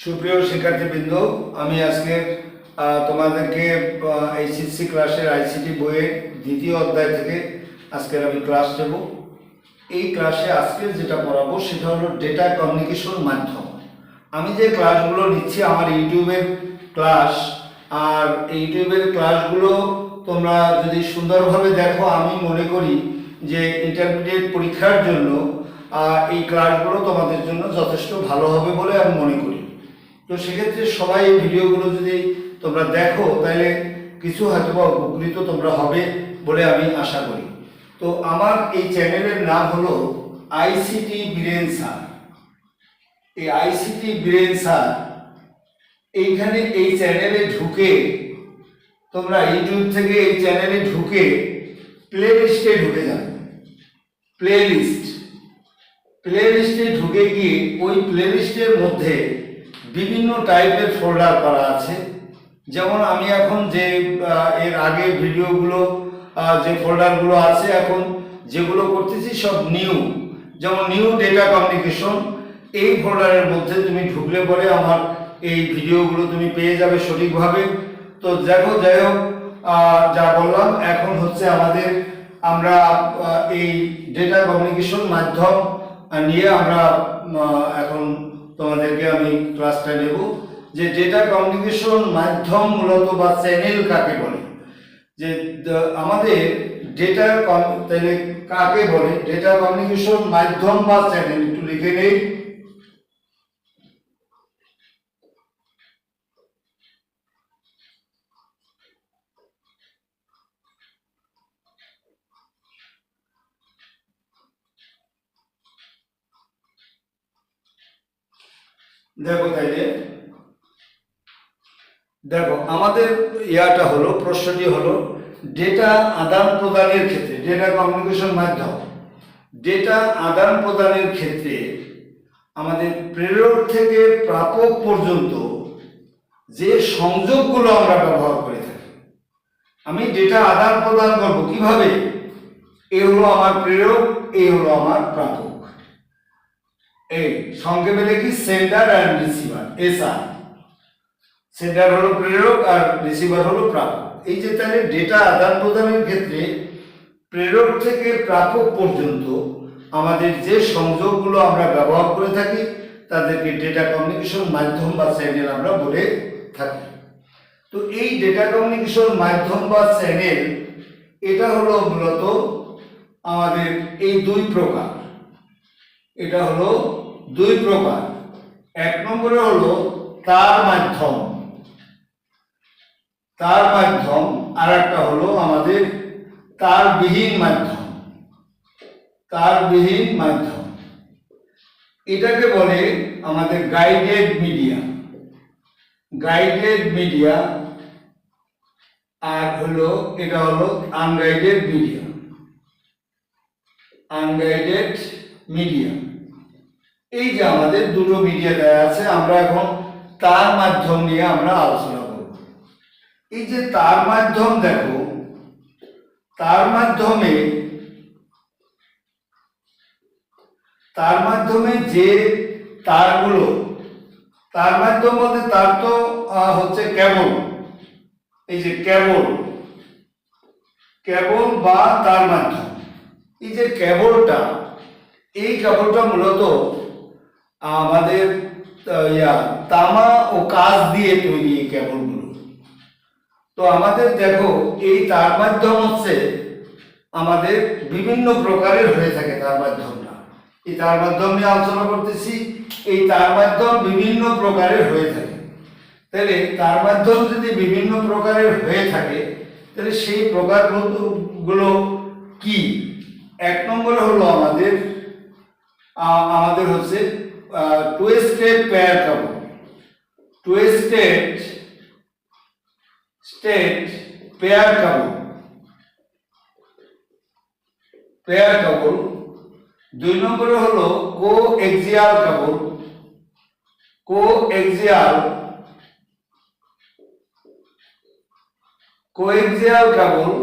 সুপ্রিয় শিক্ষার্থীবৃন্দ, আমি আজকে তোমাদেরকে এইচএসসি ক্লাসের আইসিটি বইয়ের দ্বিতীয় অধ্যায় থেকে আজকের আমি ক্লাস নেব। এই ক্লাসে আজকে যেটা পড়াবো সেটা হলো ডেটা কমিউনিকেশন মাধ্যম। আমি যে ক্লাসগুলো নিচ্ছি, আমার ইউটিউবের ক্লাস, আর ইউটিউবের ক্লাসগুলো তোমরা যদি সুন্দরভাবে দেখো, আমি মনে করি যে ইন্টারমিডিয়েট পরীক্ষার জন্য এই ক্লাসগুলো তোমাদের জন্য যথেষ্ট ভালো হবে বলে আমি মনে করি। তো সেক্ষেত্রে সবাই এই ভিডিওগুলো যদি তোমরা দেখো, তাহলে কিছু হয়তো বা উপকৃত তোমরা হবে বলে আমি আশা করি। তো আমার এই চ্যানেলের নাম হলো আইসিটি বীরেন স্যার। এই আইসিটি বীরেন স্যার, এইখানে এই চ্যানেলে ঢুকে তোমরা ইউটিউব থেকে এই চ্যানেলে ঢুকে প্লে লিস্টে ঢুকে যাবে। প্লে লিস্ট প্লে লিস্টে ঢুকে গিয়ে ওই প্লে লিস্টের মধ্যে বিভিন্ন টাইপের ফোল্ডার করা আছে। যেমন আমি এখন যে এর আগে ভিডিওগুলো যে ফোল্ডারগুলো আছে এখন, যেগুলো করতেছি সব নিউ যেমন নিউ ডেটা কমিউনিকেশন এই ফোল্ডারের মধ্যে তুমি ঢুকলে পরে আমার এই ভিডিওগুলো তুমি পেয়ে যাবে সঠিকভাবে। তো দেখো, যাই হোক যা বললাম, এখন হচ্ছে আমাদের আমরা এই ডেটা কমিউনিকেশন মাধ্যম নিয়ে আমরা এখন তোমাদেরকে আমি ক্লাসটা নেব, যে ডেটা কমিউনিকেশন মাধ্যম মূলত বা চ্যানেল কাকে বলে, যে আমাদের ডেটা কাকে বলে ডেটা কমিউনিকেশন মাধ্যম বা চ্যানেল একটু লিখে নেই। দেখো তাইলে। দেখো, আমাদের ইয়াটা হলো, প্রশ্নটি হলো ডেটা আদান প্রদানের ক্ষেত্রে ডেটা কমিউনিকেশন মাধ্যম ডেটা আদান প্রদানের ক্ষেত্রে আমাদের প্রেরক থেকে প্রাপক পর্যন্ত যে সংযোগগুলো আমরা ব্যবহার করে থাকি, আমি ডেটা আদান প্রদান করব কীভাবে? এ হলো আমার প্রেরক এই হলো আমার প্রাপক। এই সংক্ষেপে লিখি sender and receiver SR sender হলো প্রেরক আর রিসিভার হলো প্রাপক। এই যে তাহলে ডেটা আদান প্রদানের ক্ষেত্রে প্রেরক থেকে প্রাপক পর্যন্ত আমাদের যে সংযোগগুলো আমরা ব্যবহার করে থাকি, তাদেরকে ডেটা কমিউনিকেশন মাধ্যম বা চ্যানেল আমরা বলে থাকি। তো এই ডেটা কমিউনিকেশন মাধ্যম বা চ্যানেল এটা হলো মূলত আমাদের এই দুই প্রকার। এটা হলো দুই প্রকার। এক নম্বরে হলো তার মাধ্যম। তার মাধ্যম আর একটা হলো আমাদের তার তারবিহীন মাধ্যম। তার তারবিহীন মাধ্যম। এটাকে বলে আমাদের গাইডেড মিডিয়া গাইডেড মিডিয়া আর হলো, এটা হলো আনগাইডেড মিডিয়া আনগাইডেড মিডিয়া এই যে আমাদের দুটো মিডিয়া দেওয়া আছে, আমরা এখন তার মাধ্যম নিয়ে আমরা আলোচনা করব। এই যে তার মাধ্যম দেখো, তার মাধ্যমে তার মাধ্যমে যে তারগুলো, তার মাধ্যম বলতে তার তো হচ্ছে কেবল। এই যে কেবল কেবল বা তার মাধ্যম। এই যে কেবলটা, এই কেবলটা মূলত আমাদের তামা ও কাজ দিয়ে তৈরি এই কেবলগুলো। তো আমাদের দেখো, এই তার মাধ্যম হচ্ছে আমাদের বিভিন্ন প্রকারের হয়ে থাকে তার মাধ্যমটা। এই তার মাধ্যম নিয়ে আলোচনা করতেছি, এই তার মাধ্যম বিভিন্ন প্রকারের হয়ে থাকে। তাহলে তার মাধ্যম যদি বিভিন্ন প্রকারের হয়ে থাকে, তাহলে সেই প্রকারগুলো কি? এক নম্বরে হলো আমাদের আমাদের হচ্ছে টুয়েস্টেড পেয়ার কাপড় টুয়েস্টেড স্টেট পেয়ার কাপড় পেয়ার কাপড় দুই নম্বরে হলো কো এক্সিয়াল কাপড় কো এক্সিয়াল কোএক্সিয়াল কাপড়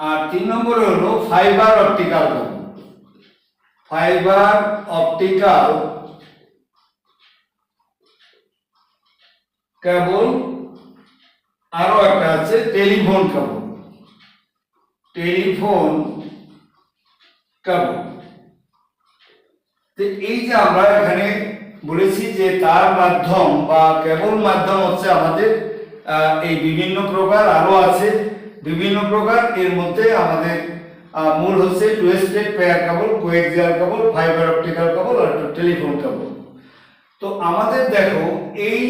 আর তিন নম্বরে হলো ফাইবার অপটিক্যাল কাপড় ফাইবার অপটিক্যাল কেবল আরও একটা আছে টেলিফোন কেবল। টেলিফোন কেবল। এই যে আমরা এখানে বলেছি যে তার মাধ্যম বা কেবল মাধ্যম হচ্ছে আমাদের এই বিভিন্ন প্রকার আরও আছে। বিভিন্ন প্রকার এর মধ্যে আমাদের মূল হচ্ছে twisted pair cable coaxial cable fibre optical cable আর টেলিফোন কেবল তো আমাদের দেখো, এই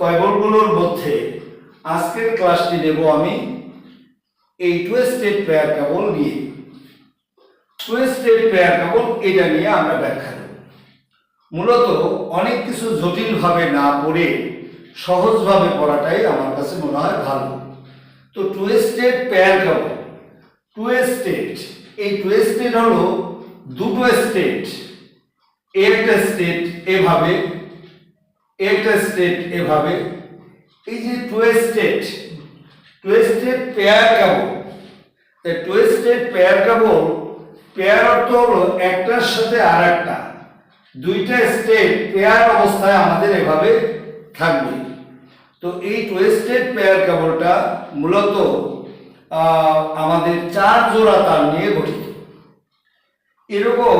কেবলগুলোর মধ্যে আজকের ক্লাসটি নেব আমি এই টুয়েস্টেড পেয়ার কেবল নিয়ে। টুয়েস্টেড পেয়ার কেবল এটা নিয়ে আমরা ব্যাখ্যা মূলত অনেক কিছু জটিলভাবে না পড়ে সহজভাবে পড়াটাই আমার কাছে মনে হয় ভালো। তো টুয়েস্টেড পেয়ার কেবল টুয়েস্টেড এই টুয়েস্টেড হলো দুটো স্টেট একটা স্টেট এভাবে, একটা স্টেট এভাবে। এই যে twisted twisted pair cable twisted pair cable pair অর্থ হলো একটার সাথে আর একটা দুইটা স্টেট পেয়ার অবস্থায় আমাদের এভাবে থাকবে। তো এই টুয়েস্টেড পেয়ার কেবলটা মূলত আমাদের চার জোড়া তার নিয়ে গঠিত। এরকম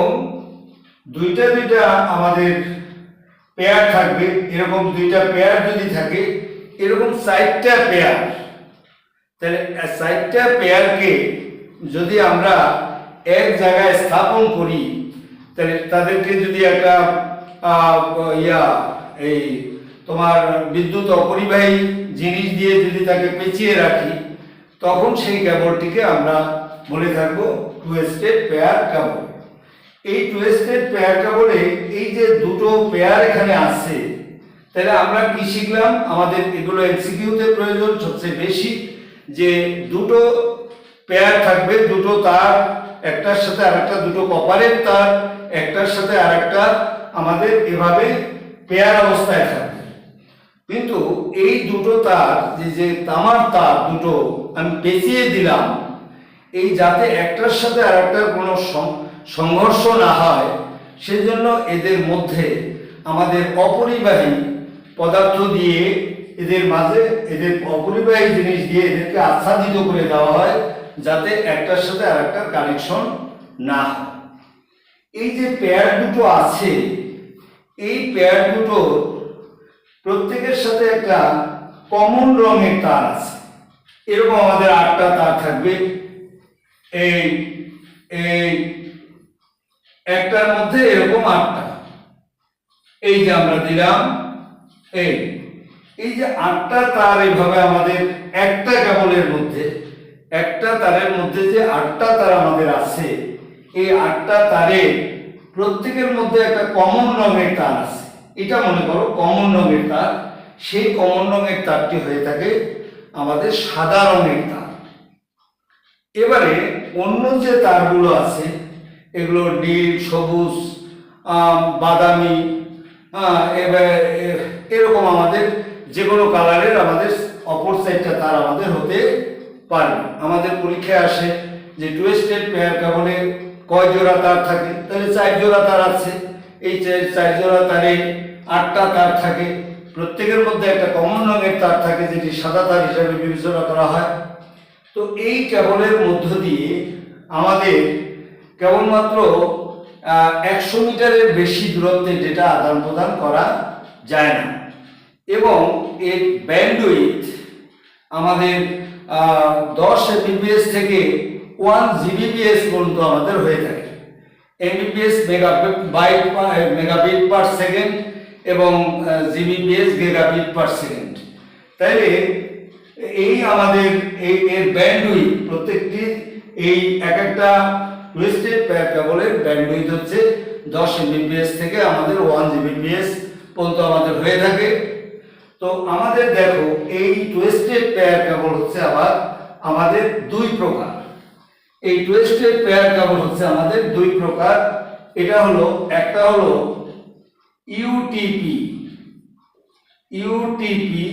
দুইটা দুইটা আমাদের পেয়ার থাকবে, এরকম দুইটা পেয়ার যদি থাকে, এরকম চারটা পেয়ার তাহলে চারটা পেয়ারকে যদি আমরা এক জায়গায় স্থাপন করি, তাহলে তাদেরকে যদি একটা ইয়া, এই তোমার বিদ্যুৎ অপরিবাহী জিনিস দিয়ে যদি তাকে পেঁচিয়ে রাখি তখন সেই কেবলটিকে আমরা বলে থাকব টুয়েস্টেড পেয়ার কেবল এই টুয়েস্টেড পেয়ার কেবলে এই যে দুটো পেয়ার এখানে আছে, তাহলে আমরা কি শিখলাম? আমাদের এগুলো এমসিকিউতে প্রয়োজন সবচেয়ে বেশি, যে দুটো পেয়ার থাকবে, দুটো তার, একটার সাথে আরেকটা, দুটো কপারের তার, একটার সাথে আরেকটা আমাদের এভাবে পেয়ার অবস্থায় থাকবে। কিন্তু এই দুটো তার যে যে তামার তার দুটো আমি পেঁচিয়ে দিলাম, এই যাতে একটার সাথে আরেকটার কোনো সংঘর্ষ না হয়, সেজন্য এদের মধ্যে আমাদের অপরিবাহী পদার্থ দিয়ে এদের মাঝে, এদের অপরিবাহী জিনিস দিয়ে এদেরকে আচ্ছাদিত করে দেওয়া হয়, যাতে একটার সাথে আরেকটার কানেকশন না এই যে পেয়ার দুটো আছে, এই পেয়ার দুটো প্রত্যেকের সাথে একটা কমন রঙের তার আছে। এরকম আমাদের আটটা তার থাকবে। এই এই, একটার মধ্যে এরকম আটটা। এই যে আমরা দিলাম, এই এই যে আটটা তার এইভাবে আমাদের একটা কেবলের মধ্যে, একটা তারের মধ্যে যে আটটা তার আমাদের আছে, এই আটটা তারে প্রত্যেকের মধ্যে একটা কমন রঙের তার আছে। এটা মনে করো কমন রঙের তার। সেই কমন রঙের তারটি হয়ে থাকে আমাদের সাদা রঙের তার। এবারে অন্য যে তারগুলো আছে, এগুলো নীল, সবুজ বাদামি এবার এরকম আমাদের যে কোনো কালারের আমাদের অপর সাইডটা তার আমাদের হতে পারে। আমাদের পরীক্ষায় আসে যে টুয়েস্টেড পেয়ার কেবলে কয় জোড়া তার থাকে? তাহলে চার জোড়া তার আছে। এই চার- জোড়া তারে আটটা তার থাকে, প্রত্যেকের মধ্যে একটা কমন রঙের তার থাকে, যেটি সাদা তার হিসাবে বিবেচনা করা হয়। তো এই কেবলের মধ্য দিয়ে আমাদের কেবলমাত্র একশো মিটারের বেশি দূরত্বে ডেটা আদান প্রদান করা যায় না। এবং এর ব্যান্ডউইথ আমাদের দশ এমবিপিএস থেকে ওয়ান জিবিপিএস পর্যন্ত আমাদের হয়ে থাকে। Mbps mega byte megabit per second এবং জিবিপিএস গিগাবিট পার সেকেন্ড তাইলে, এই আমাদের, এই, এর ব্যান্ডউইথ প্রত্যেকটি, এই এক একটা টুইস্টেড কেবলের ব্যান্ডউইথ হচ্ছে দশ এমবিপিএস থেকে আমাদের ওয়ান জিবিপিএস পর্যন্ত আমাদের হয়ে থাকে। তো আমাদের দেখো, এই টুইস্টেড পেয়ার কেবল হচ্ছে আবার আমাদের দুই প্রকার। এই টুইস্টেড পেয়ার কেবল হচ্ছে আমাদের দুই প্রকার। এটা হলো, একটা হলো ইউটিপি ইউটিপি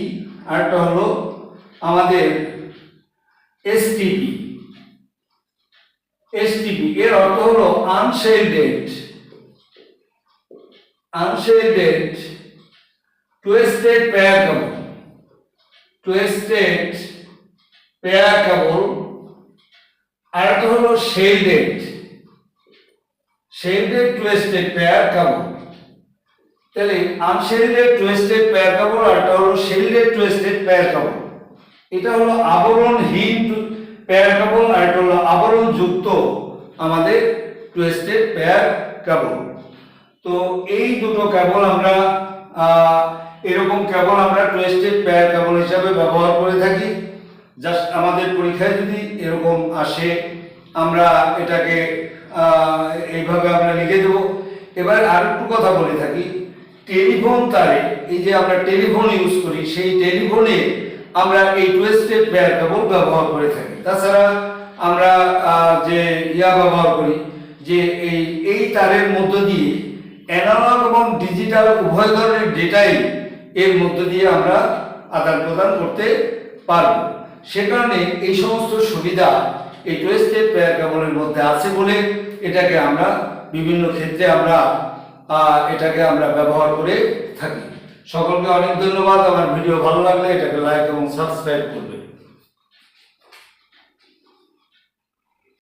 আরেকটা হলো আমাদের এসটিপি এসটিপি এর অর্থ হলো unshielded unshielded twisted pair cable. Twisted pair cable আর একটা হলো শেল্ডেড শেল্ডেড টুয়েস্টেড পেয়ার কেবল তাহলে আনশেল্ডেড টুয়েস্টেড পেয়ার কেবল আর একটা হলো শেল্ডেড টুয়েস্টেড পেয়ার কেবল এটা হলো আবরণহীন পেয়ার কেবল আর এটা হলো আবরণ যুক্ত আমাদের টুয়েস্টেড পেয়ার কেবল তো এই দুটো কেবল আমরা এরকম কেবল আমরা টুয়েস্টেড পেয়ার কেবল হিসাবে ব্যবহার করে থাকি। জাস্ট আমাদের পরীক্ষায় যদি এরকম আসে, আমরা এটাকে এইভাবে আমরা লিখে দেবো। এবার আর একটু কথা বলে থাকি। টেলিফোন তারে, এই যে আমরা টেলিফোন ইউজ করি, সেই টেলিফোনে আমরা এই টুয়েস্টেড পেয়ার কেবল ব্যবহার করে থাকি। তাছাড়া আমরা যে ইয়া ব্যবহার করি, যে এই এই তারের মধ্য দিয়ে অ্যানালগ এবং ডিজিটাল উভয় ধরনের ডেটাই এর মধ্য দিয়ে আমরা আদান প্রদান করতে পারব। সে কারণে এই সমস্ত সুবিধা এই টু স্টেপ কেবলের মধ্যে আছে বলে এটাকে আমরা বিভিন্ন ক্ষেত্রে আমরা এটাকে আমরা ব্যবহার করে থাকি। সকলকে অনেক ধন্যবাদ। আমার ভিডিও ভালো লাগলে এটাকে লাইক এবং সাবস্ক্রাইব করবে